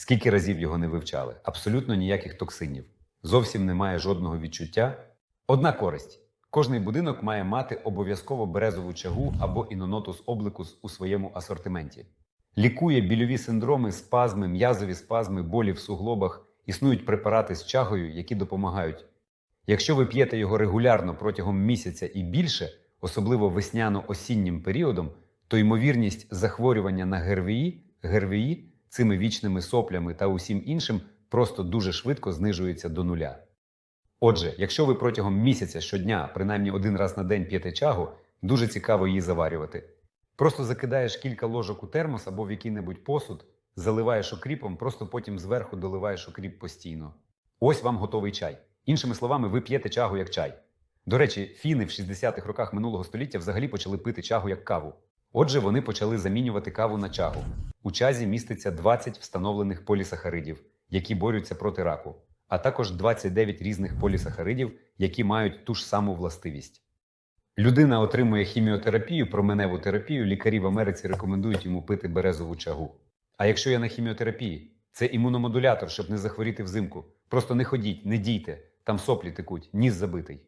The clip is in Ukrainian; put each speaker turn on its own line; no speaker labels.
Скільки разів його не вивчали? Абсолютно ніяких токсинів. Зовсім немає жодного відчуття. Одна користь: кожний будинок має мати обов'язково березову чагу або інонотус обликус у своєму асортименті. Лікує больові синдроми, спазми, м'язові спазми, болі в суглобах. Існують препарати з чагою, які допомагають. Якщо ви п'єте його регулярно протягом місяця і більше, особливо весняно-осіннім періодом, то ймовірність захворювання на ГРВІ, ГРВІ цими вічними соплями та усім іншим просто дуже швидко знижується до нуля. Отже, якщо ви протягом місяця щодня, принаймні один раз на день п'єте чагу, дуже цікаво її заварювати. Просто закидаєш кілька ложок у термос або в який-небудь посуд, заливаєш окріпом, просто потім зверху доливаєш окріп постійно. Ось вам готовий чай. Іншими словами, ви п'єте чагу як чай. До речі, фіни в 60-х роках минулого століття взагалі почали пити чагу як каву. Отже, вони почали замінювати каву на чагу. У чазі міститься 20 встановлених полісахаридів, які борються проти раку, а також 29 різних полісахаридів, які мають ту ж саму властивість. Людина отримує хіміотерапію, променеву терапію, лікарі в Америці рекомендують йому пити березову чагу. А якщо я на хіміотерапії, це імуномодулятор, щоб не захворіти взимку. Просто не ходіть, не дійте, там соплі текуть, ніс забитий.